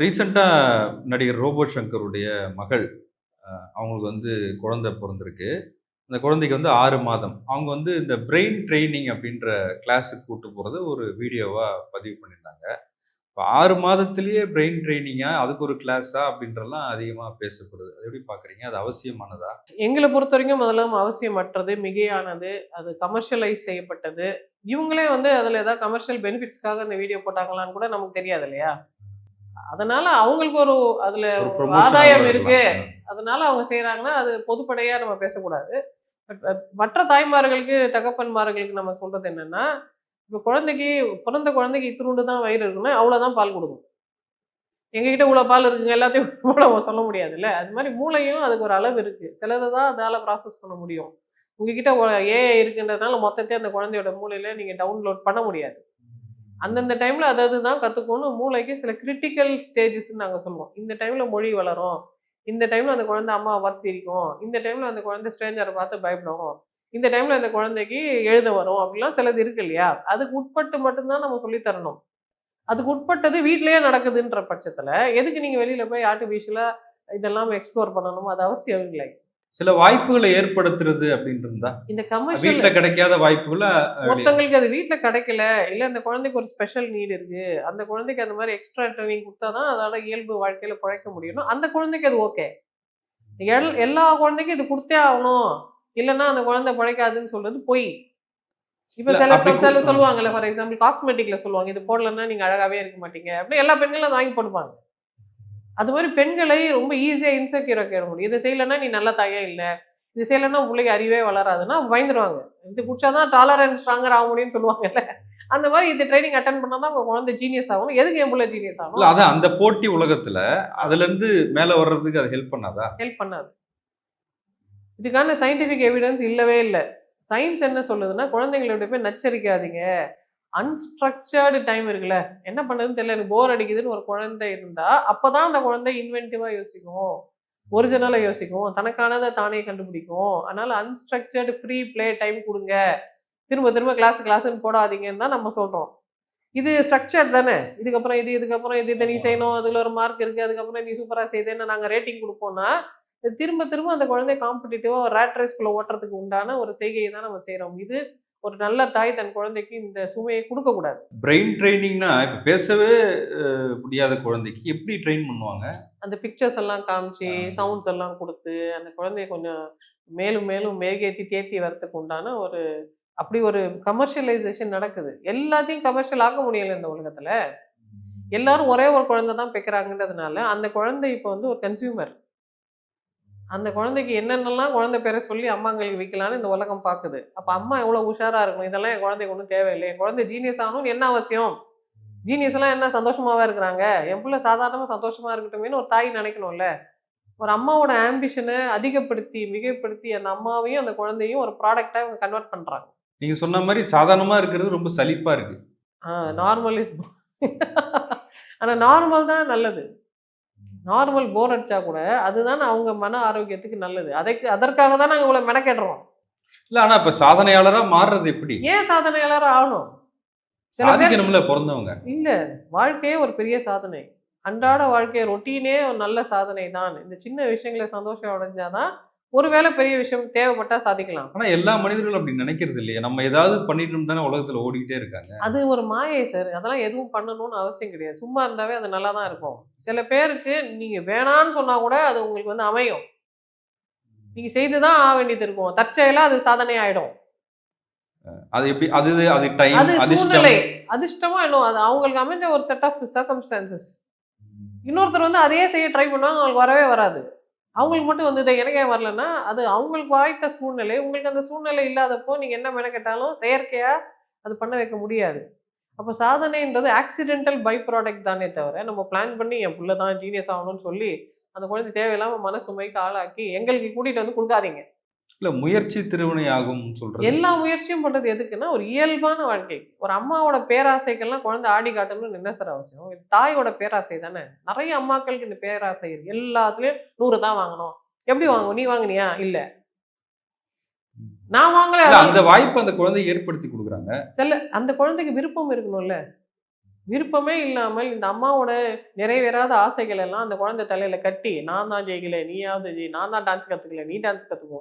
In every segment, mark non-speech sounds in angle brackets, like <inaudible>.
ரீசெண்டாக நடிகர் ரோபோ சங்கருடைய மகள் அவங்களுக்கு வந்து குழந்தை பிறந்திருக்கு. அந்த குழந்தைக்கு வந்து ஆறு மாதம். அவங்க வந்து இந்த பிரெயின் ட்ரைனிங் அப்படின்ற கிளாஸுக்கு கூட்டு போகிறத ஒரு வீடியோவாக பதிவு பண்ணியிருந்தாங்க. இப்போ ஆறு மாதத்துலேயே பிரெயின் ட்ரைனிங்காக அதுக்கு ஒரு கிளாஸா அப்படின்றலாம் அதிகமாக பேசப்படுது. அது எப்படி பார்க்குறீங்க? அது அவசியமானதா? எங்களை பொறுத்த வரைக்கும் முதல்ல அவசியமற்றது மிகையானது அது கமர்ஷியலைஸ் செய்யப்பட்டது. இவங்களே வந்து அதில் ஏதாவது கமர்ஷியல் பெனிஃபிட்ஸ்க்காக இந்த வீடியோ போட்டாங்களான்னு கூட நமக்கு தெரியாது இல்லையா? அதனால அவங்களுக்கு ஒரு அதுல ஆதாயம் இருக்கு. அதனால அவங்க செய்யறாங்கன்னா அது பொதுப்படையா நம்ம பேசக்கூடாது. பட் மற்ற தாய்மார்களுக்கு தகப்பன்மார்களுக்கு நம்ம சொல்றது என்னன்னா இப்போ குழந்தைக்கு பிறந்த குழந்தைக்கு இத்தினுண்டு தான் வயிறு இருக்குன்னா அவ்வளோதான் பால் கொடுக்கும். எங்ககிட்ட இவ்வளோ பால் இருக்குங்க எல்லாத்தையும் <laughs> நம்ம சொல்ல முடியாதுல்ல. அது மாதிரி மூளையும் அதுக்கு ஒரு அளவு இருக்கு. சிலதை தான் அதால ப்ராசஸ் பண்ண முடியும். உங்ககிட்ட ஏஐ இருக்குன்றதுனால மொத்தத்தையும் அந்த குழந்தையோட மூளையில நீங்க டவுன்லோட் பண்ண முடியாது. அந்தந்த டைம்ல அதாவது தான் கத்துக்கணும் மூளைக்கு சில கிரிட்டிக்கல் ஸ்டேஜஸ்ன்னு நாங்கள் சொல்லுவோம். இந்த டைம்ல மொழி வளரும். இந்த டைம்ல அந்த குழந்தை அம்மா பார்த்து சிரிக்கும். இந்த டைம்ல அந்த குழந்தை ஸ்ட்ரேஞ்சரை பார்த்து பயப்படும். இந்த டைம்ல அந்த குழந்தைக்கு எழுத வரும் அப்படிலாம் சிலது இருக்கு இல்லையா? அதுக்கு உட்பட்டு மட்டும்தான் நம்ம சொல்லி தரணும். அதுக்கு உட்பட்டது வீட்லயே நடக்குதுன்ற பட்சத்துல எதுக்கு நீங்க வெளியில போய் ஆர்டிஃபிஷியலா இதெல்லாம் எக்ஸ்ப்ளோர் பண்ணணும் அது அவசியம் இல்லை. சில வாய்ப்புகளை ஏற்படுத்துறது அப்படின்னு இருந்தா இந்த கமர்ஷியல் வீட்டுல கிடைக்காத வாய்ப்புகளை ஒருத்தங்களுக்கு அது வீட்ல கிடைக்கல. இல்ல அந்த குழந்தைக்கு ஒரு ஸ்பெஷல் நீட் இருக்கு. அந்த குழந்தைக்கு அந்த மாதிரி எக்ஸ்ட்ரா ட்ரைனிங் கொடுத்தாதான் அதோட இயல்பு வாழ்க்கையில பிழைக்க முடியும். அந்த குழந்தைக்கு அது ஓகே எல்லா குழந்தைக்கும் இது கொடுத்தே ஆகணும். இல்லைன்னா அந்த குழந்தை பிழைக்காதுன்னு சொல்றது பொய். இப்ப சில சொல்லுவாங்கல்ல ஃபார் எக்ஸாம்பிள் காஸ்மெட்டிக்ல சொல்லுவாங்க இது போடலன்னா நீங்க அழகாவே இருக்க மாட்டீங்க. அப்படி எல்லா பெண்களும் அதை வாங்கி போடுவாங்க அது மாதிரி பெண்களை ரொம்ப ஈஸியா இன்செக்யூர் ஆக்கிட முடியும். இதை செய்யலைன்னா நீ நல்ல தாயா இல்ல. இது செய்யலைன்னா பிள்ளைக்கு அறிவே வளராதுன்னா பயந்துருவாங்க. இது குடிச்சாதான் டாலரன்ட் ஸ்ட்ராங்கர் ஆக முடியும்னு சொல்லுவாங்கல்ல. அந்த மாதிரி இது ட்ரைனிங் அட்டன் பண்ணாதான் உங்க குழந்தை ஜீனியஸ் ஆகணும். எதுக்கு என் பிள்ளை ஜீனியஸ் இல்ல ஆகணும் அதான் அந்த போட்டி உலகத்துல அதுல இருந்து மேல வர்றதுக்கு அது ஹெல்ப் பண்ணாதா? ஹெல்ப் பண்ணாது. இதுக்கான சயின்டிஃபிக் எவிடன்ஸ் இல்லவே இல்லை. சயின்ஸ் என்ன சொல்லுதுன்னா குழந்தைங்களோட போய் நச்சரிக்காதீங்க. அன்ஸ்ட்ரக்சர்டு டைம் இருக்குல்ல. என்ன பண்ணுறதுன்னு தெரியல எனக்கு போர் அடிக்குதுன்னு ஒரு குழந்தை இருந்தா அப்பதான் அந்த குழந்தை இன்வென்டிவா யோசிக்கும். ஒரிஜினலா யோசிக்கும். தனக்கானதை தானே கண்டுபிடிக்கும். அதனால அன்ஸ்ட்ரக்சர்டு ஃப்ரீ ப்ளே டைம் கொடுங்க. திரும்ப திரும்ப கிளாஸ் கிளாஸ்ன்னு போடாதீங்கன்னு தான் நம்ம சொல்றோம். இது ஸ்ட்ரக்சர் தானே? இதுக்கப்புறம் இது இதுக்கப்புறம் இது இதை நீ செய்யணும் அதுல ஒரு மார்க் இருக்கு அதுக்கப்புறம் நீ சூப்பரா செய்தேன்னு நாங்க ரேட்டிங் கொடுப்போம்னா திரும்ப திரும்ப அந்த குழந்தை காம்படிட்டிவா ஒரு ரேட் ரேஸ்குள்ள ஓட்டுறதுக்கு உண்டான ஒரு செய்கையை தான் நம்ம செய்றோம். இது ஒரு நல்ல தாய் தன் குழந்தைக்கு இந்த சுமையை கொடுக்க கூடாது பிரெயின் ட்ரைனிங்னா இப்ப பேசவே முடியாத குழந்தைக்கு எப்படி ட்ரெயின் பண்ணுவாங்க? அந்த பிக்சர்ஸ் எல்லாம் காமிச்சு சவுண்ட்ஸ் எல்லாம் கொடுத்து அந்த குழந்தைய கொஞ்சம் மேலும் மேலும் மெருகேத்தி தேத்தி வரதுக்கு உண்டான ஒரு அப்படி ஒரு கமர்ஷியலைசேஷன் நடக்குது. எல்லாத்தையும் கமர்ஷியல் ஆக்க முடியல இந்த உலகத்துல. எல்லாரும் ஒரே ஒரு குழந்தை தான் பெக்கிறாங்கன்றதுனால அந்த குழந்தை இப்போ வந்து ஒரு கன்சியூமர் அந்த குழந்தைக்கு என்னென்னலாம் குழந்தை பேரை சொல்லி அம்மாங்களுக்கு வைக்கலான்னு இந்த உலகம் பார்க்குது. அப்போ அம்மா எவ்வளோ உஷாரா இருக்கணும்? இதெல்லாம் என் குழந்தைக்கு ஒன்றும் தேவையில்லை. என் குழந்தை ஜீனியஸ் ஆகணும்னு என்ன அவசியம்? ஜீனியஸ் எல்லாம் என்ன சந்தோஷமாவா இருக்கிறாங்க? என் பிள்ளை சாதாரணமா சந்தோஷமா இருக்கட்டுமேனு ஒரு தாய் நினைக்கணும்ல. ஒரு அம்மாவோட ஆம்பிஷனை அதிகப்படுத்தி மிகைப்படுத்தி அந்த அம்மாவையும் அந்த குழந்தையும் ஒரு ப்ராடக்டா இவங்க கன்வெர்ட் பண்றாங்க. நீங்க சொன்ன மாதிரி சாதாரணமா இருக்கிறது ரொம்ப சலிப்பா இருக்கு. நார்மல் இஸ் <laughs> ஆனா நார்மல் தான் நல்லது. நார்மல் போர் அடிச்சா கூட அதுதான் அவங்க மன ஆரோக்கியத்துக்கு நல்லது. அதற்கு அதற்காக தான் நாங்க இவ்வளவு மெனக்கெடுறோம். இல்ல ஆனா இப்ப சாதனையாளரா மாறுறது எப்படி? ஏன் சாதனையாளர் ஆகணும்? சாதிக்கணும்ல பிறந்தவங்க. இல்ல வாழ்க்கையே ஒரு பெரிய சாதனை. அன்றாட வாழ்க்கை ரொட்டீனே ஒரு நல்ல சாதனை தான் இந்த சின்ன விஷயங்களை சந்தோஷம் அடைஞ்சாதான் ஒருவேளை பெரிய விஷயம் தேவைப்பட்டா சாதிக்கலாம். ஆனா எல்லா மனிதர்களும் அப்படி நினைக்கிறது இல்லையே. நம்ம ஏதாவது பண்ணிட்டு தானே உலகத்துல ஓடிக்கிட்டே இருக்காங்க. அது ஒரு மாயை சார். அதெல்லாம் எதுவும் பண்ணணும்னு அவசியம் கிடையாது. சும்மா இருந்தாவே அது நல்லா தான் இருக்கும். சில பேருக்கு நீங்க வேணான்னு சொன்னா கூட அது உங்களுக்கு வந்து அமையும். நீங்க செய்துதான் ஆக வேண்டியது இருக்கும். தற்செயலா அது சாதனை ஆயிடும். அது எப்படி அது அது டைம் அது அதிர்ஷ்டம்? சூழ்நிலை. அதிர்ஷ்டமா இன்னும் அது அவங்களுக்கு அமைஞ்ச ஒரு செட் ஆஃப் சர்க்கம்ஸ்டான்சஸ் இன்னொருத்தர் வந்து அதையே செய்ய ட்ரை பண்ணுவாங்க அவங்களுக்கு வரவே வராது. அவங்களுக்கு மட்டும் வந்து இதை இறங்க வரலன்னா அது அவங்களுக்கு வாய்த்த சூழ்நிலை உங்களுக்கு அந்த சூழ்நிலை இல்லாதப்போ நீங்கள் என்ன மெனக்கெட்டாலும் செயற்கையாக அது பண்ண வைக்க முடியாது. அப்போ சாதனைன்றது ஆக்சிடென்டல் பை ப்ராடக்ட் தானே தவிர நம்ம பிளான் பண்ணி என் பிள்ளை தான் ஜீனியஸ் ஆகணும்னு சொல்லி அந்த குழந்தை தேவையில்லாமல் மனசுமைக்கு ஆளாக்கி எங்களுக்கு கூட்டிகிட்டு வந்து கொடுக்காதீங்க. இல்ல முயற்சி திருவினை ஆகும் சொல்றது. எல்லா முயற்சியும் பண்றது எதுக்குன்னா ஒரு இயல்பான வாழ்க்கை. ஒரு அம்மாவோட பேராசைக்கெல்லாம் குழந்தை ஆடி காட்டணும்னு என்ன சார் அவசியம்? தாயோட பேராசை தானே? நிறைய அம்மாக்களுக்கு இந்த பேராசை எல்லாத்துலயும் நூறு தான் வாங்கணும். எப்படி வாங்குவோம்? நீ வாங்குனியா? இல்ல. நான் வாங்கல. அந்த வாய்ப்பு அந்த குழந்தை ஏற்படுத்தி கொடுக்குறாங்க. சில அந்த குழந்தைக்கு விருப்பம் இருக்கணும்ல. விருப்பமே இல்லாமல் இந்த அம்மாவோட நிறைவேறாத ஆசைகள் எல்லாம் அந்த குழந்தை தலையில கட்டி நான் தான் ஜெயிக்கல நீயாவது ஜெய் நான் தான் டான்ஸ் கத்துக்கல நீ டான்ஸ் கத்துக்கோ.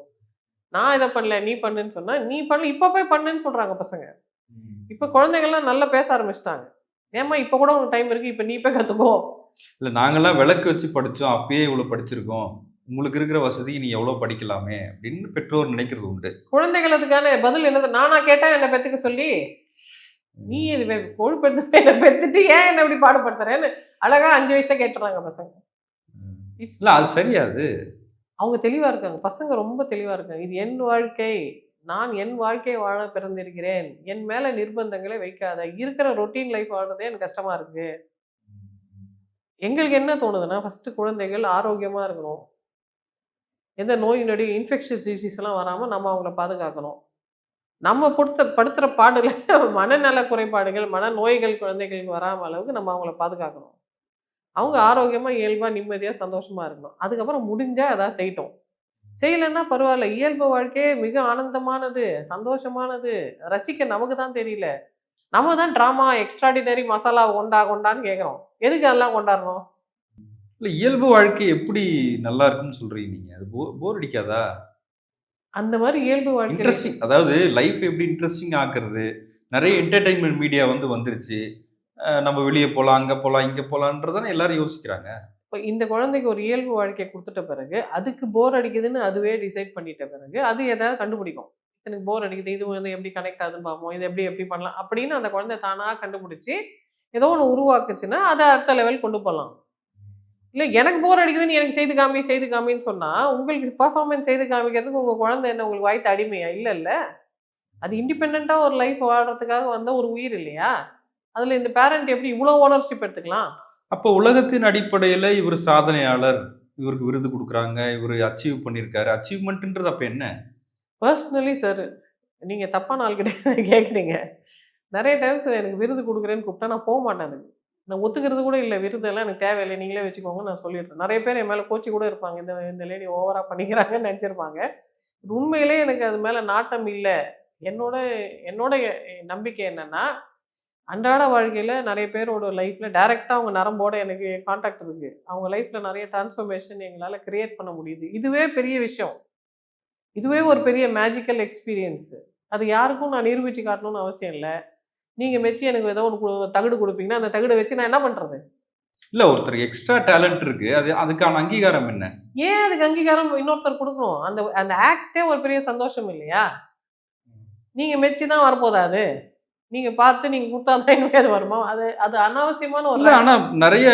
நான் இதை பண்ணல நீ பண்ணுன்னு சொன்னா நீ பண்ணல இப்ப போய் பண்ணுன்னு சொல்றாங்க பசங்க. இப்ப குழந்தைகள்லாம் நல்லா பேச ஆரம்பிச்சிட்டாங்க. ஏம்மா இப்ப கூட உனக்கு டைம் இருக்கு இப்ப நீ போய் கத்துக்கோ. இல்ல நாங்கெல்லாம் விளக்கு வச்சு படிச்சோம் அப்பயே இவ்வளவு படிச்சிருக்கோம். உங்களுக்கு இருக்கிற வசதிக்கு நீ எவ்வளவு படிக்கலாமே? அப்படின்னு பெற்றோர் நினைக்கிறது உண்டு. குழந்தைகளுக்கான பதில் என்னது? நானா கேட்டா என்ன பெத்துக்க சொல்லி? நீ இது கொழுப்பெடுத்து என்ன பெத்துட்டு ஏன் என்ன இப்படி பாடுபடுத்துறேன்னு அழகா அஞ்சு வயசுல கேட்டுறாங்க பசங்க. இல்ல அது சரியாது. அவங்க தெளிவாக இருக்காங்க. பசங்க ரொம்ப தெளிவாக இருக்காங்க. இது என் வாழ்க்கை. நான் என் வாழ்க்கையை வாழ பிறந்திருக்கிறேன். என் மேலே நிர்பந்தங்களை வைக்காத. இருக்கிற ரொட்டீன் லைஃப் வாழ்றதே எனக்கு கஷ்டமாக இருக்குது எங்களுக்கு என்ன தோணுதுன்னா ஃபஸ்ட்டு குழந்தைகள் ஆரோக்கியமாக இருக்கணும். எந்த நோயினுடைய இன்ஃபெக்ஷன் இன்ஃபெக்ஷஸ் வராமல் நம்ம அவங்கள பாதுகாக்கணும். நம்ம பொடுத்த படுத்துகிற பாடுல <laughs> மனநல குறைபாடுகள் மன நோய்கள் குழந்தைகளுக்கு வராமல் அளவுக்கு நம்ம அவங்கள பாதுகாக்கணும். அவங்க ஆரோக்கியமா இயல்பா நிம்மதியா சந்தோஷமா இருக்கணும் அதுக்கப்புறம் முடிஞ்சா அதான் செய்யட்டும். செய்யலைன்னா பரவாயில்ல. இயல்பு வாழ்க்கையே மிக ஆனந்தமானது சந்தோஷமானது. ரசிக்க நமக்கு தான் தெரியல. நம்ம தான் ட்ராமா எக்ஸ்ட்ராடினரி மசாலா கொண்டா கொண்டான்னு கேட்குறோம். எதுக்கு அதெல்லாம் கொண்டாடணும்? இல்ல இயல்பு வாழ்க்கை எப்படி நல்லா இருக்கும்னு சொல்றீங்க நீங்க? அது போர் அடிக்காதா? அந்த மாதிரி இயல்பு வாழ்க்கை இன்ட்ரெஸ்டிங் அதாவது லைஃப் எப்படி இன்ட்ரெஸ்டிங் ஆக்குறது? நிறைய என்டர்டைன்மெண்ட் மீடியா வந்து வந்துருச்சு. நம்ம வெளியே போகலாம் அங்கே போகலாம் இங்கே போகலான்றதானே எல்லாரும் யோசிக்கிறாங்க. இப்போ இந்த குழந்தைக்கு ஒரு இயல்பு வாழ்க்கையை கொடுத்துட்ட பிறகு அதுக்கு போர் அடிக்குதுன்னு அதுவே டிசைட் பண்ணிட்ட பிறகு அது எதாவது கண்டுபிடிக்கும். எனக்கு போர் அடிக்குது இது வந்து எப்படி கனெக்ட் ஆகுதுன்னு பார்ப்போம் இது எப்படி எப்படி பண்ணலாம் அப்படின்னு அந்த குழந்தை தானாக கண்டுபிடிச்சி ஏதோ ஒன்று உருவாக்குச்சுன்னா அதை அடுத்த லெவல் கொண்டு போகலாம் இல்லை எனக்கு போர் அடிக்குதுன்னு எனக்கு செய்து காமி செய்து காமின்னு சொன்னால் உங்களுக்கு பர்ஃபார்மன்ஸ் செய்து காமிக்கிறதுக்கு உங்கள் குழந்தை என்ன உங்களுக்கு வாய்த்து அடிமையா? இல்லை இல்லை. அது இண்டிபெண்ட்டாக ஒரு லைஃப் வாழ்கிறதுக்காக வந்த ஒரு உயிர் இல்லையா? அதில் இந்த பேரண்ட் எப்படி இவ்வளோ ஓனர்ஷிப் எடுத்துக்கலாம்? அப்போ உலகத்தின் அடிப்படையில் இவர் சாதனையாளர் இவருக்கு விருது கொடுக்குறாங்க இவர் அச்சீவ் பண்ணியிருக்காரு. அச்சீவ்மெண்ட்ன்றது அப்போ என்ன? பர்சனலி சார் நீங்கள் தப்பான ஆள்கிட்ட <laughs> கேட்குறீங்க நிறைய டைம்ஸ் எனக்கு விருது கொடுக்குறேன்னு கூப்பிட்டா நான் போக மாட்டேன் அதுக்கு. நான் ஒத்துக்கிறது கூட இல்லை விருதெல்லாம் எனக்கு தேவையில்லை. நீங்களே வச்சுக்கோங்க நான் சொல்லிடுறேன். நிறைய பேர் என் மேலே கோச்சி கூட இருப்பாங்க. இந்த இந்த லேடி ஓவராக பண்ணிக்கிறாங்கன்னு நினச்சிருப்பாங்க. உண்மையிலே எனக்கு அது மேலே நாட்டம் இல்லை. என்னோட என்னோட நம்பிக்கை என்னன்னா அன்றாட வாழ்க்கையில் நிறைய பேரோட லைஃப்பில் டைரெக்டாக அவங்க நரம்போட எனக்கு காண்டாக்ட் இருக்குது அவங்க லைஃப்பில் நிறைய டிரான்ஸ்ஃபர்மேஷன் எங்களால் கிரியேட் பண்ண முடியுது. இதுவே பெரிய விஷயம். இதுவே ஒரு பெரிய மேஜிக்கல் எக்ஸ்பீரியன்ஸ் அது யாருக்கும் நான் நிரூபித்து காட்டணும்னு அவசியம் இல்லை. நீங்கள் மெச்சி எனக்கு ஏதோ ஒன்று தகுடு கொடுப்பீங்கன்னா அந்த தகுடை வச்சு நான் என்ன பண்ணுறது இல்லை ஒருத்தருக்கு எக்ஸ்ட்ரா டேலண்ட் இருக்கு. அது அதுக்கான அங்கீகாரம் என்ன? ஏன் அதுக்கு அங்கீகாரம் இன்னொருத்தர் கொடுக்கணும்? அந்த அந்த ஆக்டே ஒரு பெரிய சந்தோஷம் இல்லையா? நீங்கள் மெச்சி தான் வரப்போதா அது நீங்கள் பார்த்து நீங்கள் கொடுத்தா தான் இனிமே அது வருமா? அது அது அனாவசியமான ஒரு ஆனால் நிறைய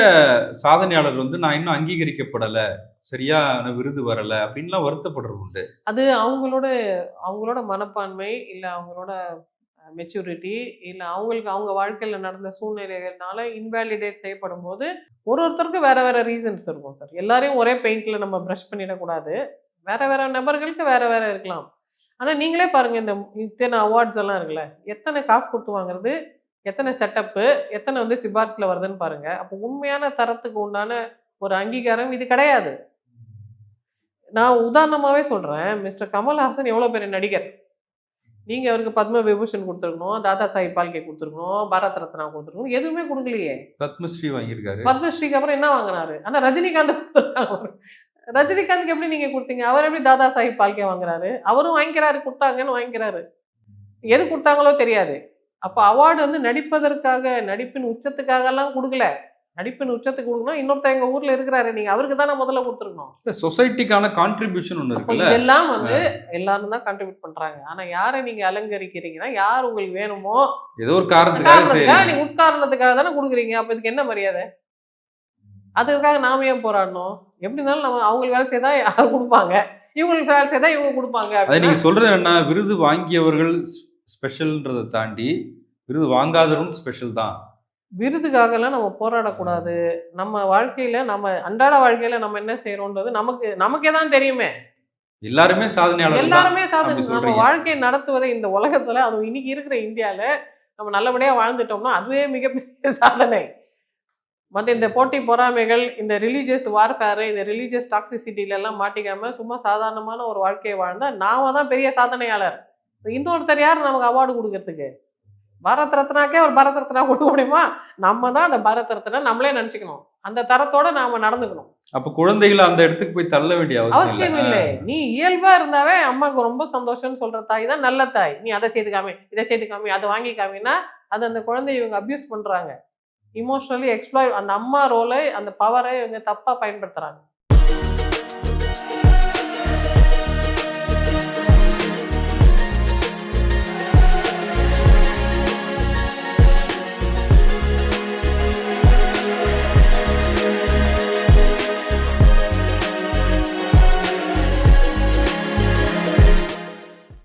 சாதனையாளர் வந்து நான் இன்னும் அங்கீகரிக்கப்படலை சரியான விருது வரலை அப்படின்லாம் வருத்தப்படுறது உண்டு. அது அவங்களோட அவங்களோட மனப்பான்மை இல்லை அவங்களோட மெச்சூரிட்டி இல்லை அவங்களுக்கு அவங்க வாழ்க்கையில் நடந்த சூழ்நிலைகள்னால இன்வேலிடேட் செய்யப்படும் போது ஒரு ஒருத்தருக்கும் வேற வேற ரீசன்ஸ் இருக்கும் சார் எல்லாரையும் ஒரே பெயிண்ட்ல நம்ம ப்ரஷ் பண்ணிடக்கூடாது. வேற வேற நபர்களுக்கு வேற வேற இருக்கலாம். ஆனால் நீங்களே பாருங்க இந்த இத்தனை அவார்ட்ஸ் எல்லாம் இருக்குல்ல எத்தனை காசு கொடுத்து வாங்குறது எத்தனை செட்டப்பு எத்தனை வந்து சிபாரிசில் வருதுன்னு பாருங்க. அப்போ உண்மையான தரத்துக்கு உண்டான ஒரு அங்கீகாரம் இது கிடையாது. நான் உதாரணமாவே சொல்றேன் மிஸ்டர் கமல்ஹாசன் எவ்வளவு பெரிய நடிகர்? நீங்க அவருக்கு பத்ம விபூஷன் கொடுத்துருக்கணும் தாதா சாஹிப் பால்கே கொடுத்துருக்கணும் பாரத் ரத்னா கொடுத்துருக்கணும் எதுவுமே கொடுக்கலையே. பத்மஸ்ரீ வாங்கியிருக்காரு. பத்மஸ்ரீக்கு அப்புறம் என்ன வாங்கினாரு? ஆனா ரஜினிகாந்த் கொடுத்துருக்காங்க. ரஜினிகாந்த்க்கு எப்படி நீங்க கொடுத்தீங்க? அவர் எப்படி தாதா சாஹிப் பால்கே வாங்குறாரு? அவரும் வாங்கிக்கிறாரு கொடுத்தாங்கன்னு வாங்கிக்கிறாரு. எது கொடுத்தாங்களோ தெரியாது. அப்ப அவார்டு வந்து நடிப்பதற்காக நடிப்பின் உச்சத்துக்காக எல்லாம் கொடுக்கல. நடிப்பின் உச்சத்துக்கு கொடுக்கணும் இன்னொருத்தர் எங்க ஊர்ல இருக்கிறாரு. நீங்க அவருக்கு தானே முதல்ல கொடுத்துருக்கணும். சொசைட்டிக்கான கான்ட்ரிபியூஷன் ஒன்று இருக்குல்ல? இதெல்லாம் வந்து எல்லாரும் தான் கான்ட்ரிபியூட் பண்றாங்க. ஆனா யாரை நீங்க அலங்கரிக்கிறீங்கன்னா யார் உங்களுக்கு வேணுமோ? ஏதோ ஒரு காரணத்துக்காக நீங்க உட்காரணத்துக்காக தானே கொடுக்குறீங்க. அப்ப இதுக்கு என்ன மரியாதை? அதுக்காக நாம ஏன் போராடணும்? எப்படி இருந்தாலும் நம்ம அவங்களுக்கு வேலை செய்தா யார் கொடுப்பாங்க. இவங்களுக்கு வேலை செய்தா இவங்க கொடுப்பாங்க அதை அப்படின்னா நீங்க சொல்றது என்ன விருது வாங்கியவர்கள் ஸ்பெஷல்ன்றதை தாண்டி விருது வாங்காதவரும் ஸ்பெஷல் தான். விருதுக்காகலாம் நம்ம போராடக்கூடாது. நம்ம வாழ்க்கையில நம்ம அன்றாட வாழ்க்கையில நம்ம என்ன செய்யறோம்ன்றது நமக்கு நமக்கே தான் தெரியுமே. எல்லாருமே சாதனையாளர் தான் எல்லாருமே சாதனை. நம்ம. வாழ்க்கையை நடத்துவதை இந்த உலகத்துல அதுவும் இன்னைக்கு இருக்கிற இந்தியால நம்ம நல்லபடியா வாழ்ந்துட்டோம்னா அதுவே மிகப்பெரிய சாதனை. மற்ற இந்த போட்டி பொறாமைகள் இந்த ரிலீஜியஸ் வார்ஃபேர் இந்த ரிலீஜியஸ் டாக்ஸிசிட்டில எல்லாம் மாட்டிக்காம சும்மா சாதாரணமான ஒரு வாழ்க்கையை வாழ்ந்தா நாம தான் பெரிய சாதனையாளர். இன்னொருத்தர் யார் நமக்கு அவார்டு கொடுக்கறதுக்கு? பாரத் ரத்னாக்கே ஒரு பாரத் ரத்னா கொடுக்க முடியுமா? நம்ம தான் அந்த பாரத் ரத்னா நம்மளே நினச்சிக்கணும். அந்த தரத்தோட நாம நடந்துக்கணும். அப்ப குழந்தைகளை அந்த இடத்துக்கு போய் தள்ள வேண்டிய அவசியம் இல்லை. நீ இயல்பா இருந்தாவே அம்மாவுக்கு ரொம்ப சந்தோஷம்னு சொல்ற தாய் தான் நல்ல தாய். நீ அதை செய்து காமி இதை செய்து காமி அதை வாங்கி காமினா அது அந்த குழந்தைய இவங்க அபியூஸ் பண்றாங்க. இமோஷனலி எக்ஸ்ப்ளாய் அந்த அம்மா ரோலை அந்த பவரை இவங்க தப்பாக பயன்படுத்துகிறாங்க